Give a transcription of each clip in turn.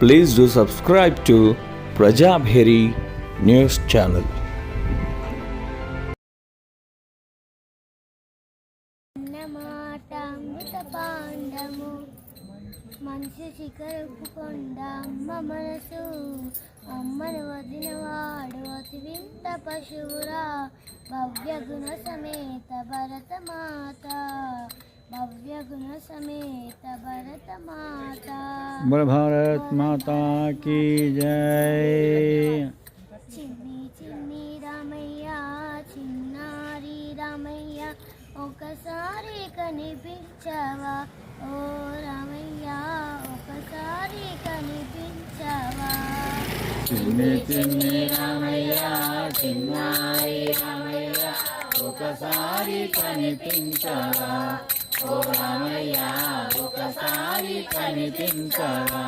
Please do subscribe to Prajabheri news channel. అన్నమాట పాండము మనిషి శిఖరకు కొండ అమ్మ మనసు అమ్మను వదినవాడు అతి వింత పశువురా భవ్య గుణ సమేత భరత మాత భవ్య గుణ సమేత భరత మాత बोल भारत माता की जय చిన్ని చిన్ని రామయ్య చిన్నారి రామయ్య ఒకసారి కనిపించవా ఓ రామయ్య ఒకసారి కనిపించవా చిన్ని చిన్ని రామయ్య చిన్నారి రామయ్య ఒకసారి కనిపించవా ఓ రామయ్య ఒకసారి కనిపించవా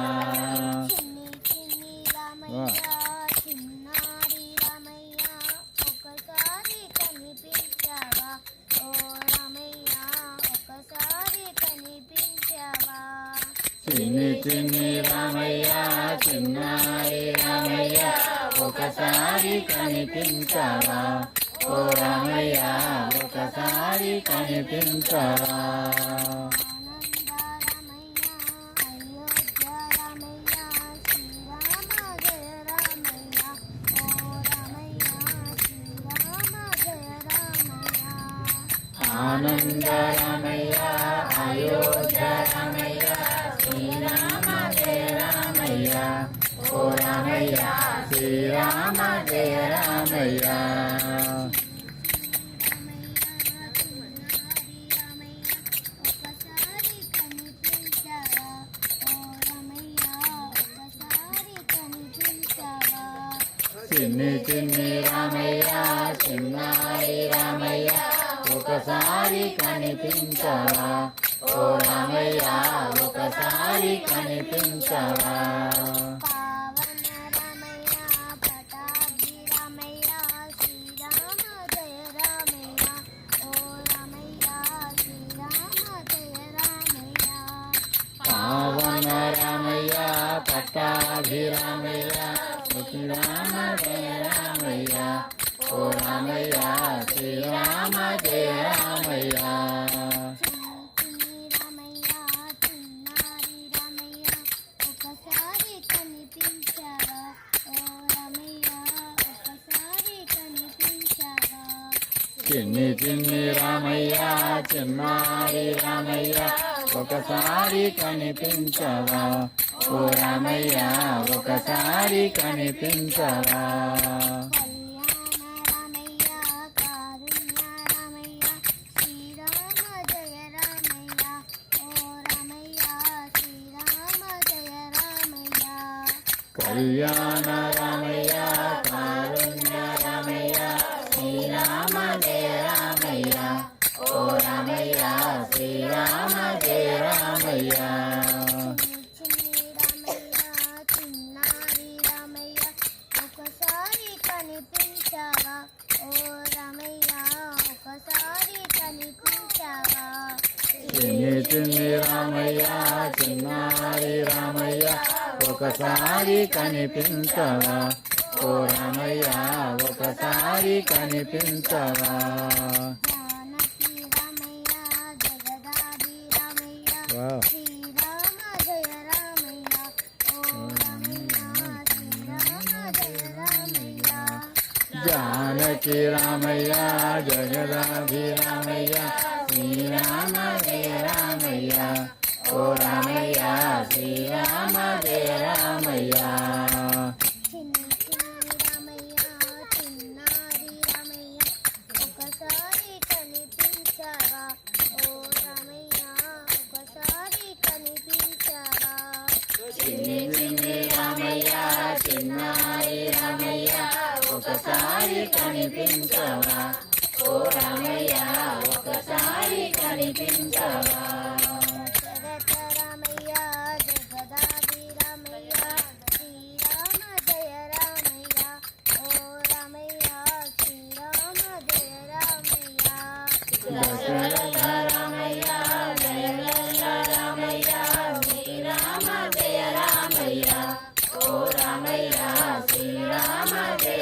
చిన్ని చిన్ని రామయ్య చిన్నారి రామయ్య ఒకసారి కనిపించవా ఓ రామయ్య ఒకసారి కనిపించవా? ఆనంద రామయ్య అయోధ్య రామయ్య శ్రీరామ జయ రామయ్య ఓ రామయ్య శ్రీరామ చిన్ని చిన్ని రామయ్య చిన్నారి రామయ్య ఒకసారి కనిపించవా? ఓ రామయ్య ఒకసారి కనిపించవా? పావన రామయ్య పట్టాభిరామయ్య రమయ్య జయ రామయ్య ఓ రామయ్య రామయ్య శ్రీరామ జయ రామయ్య రామయ్య చిన్ని ఒకసారి చిన్ని చిన్ని రామయ్య చిన్నారి రామయ్య ఒకసారి కనిపించవా? ఓ రామయ్య ఒకసారి కనిపించవా కళ్యాణ రామయ్య చిన్ని రామయ్య చిన్నారి రామయ్య ఒకసారి కనిపించవా? ఓ రామయ్య ఒకసారి కనిపించవా? జానకి రామయ్య జగదాభి రామయ్య శ్రీరామ జయ రామయ్య ఓ రామయ్య శ్రీరామ జయ రామయ్య కనిపించవా? ఓ రామయ్య ఒకసారి కనిపించవా ఓ రామయ్య శ్రీరామ జయ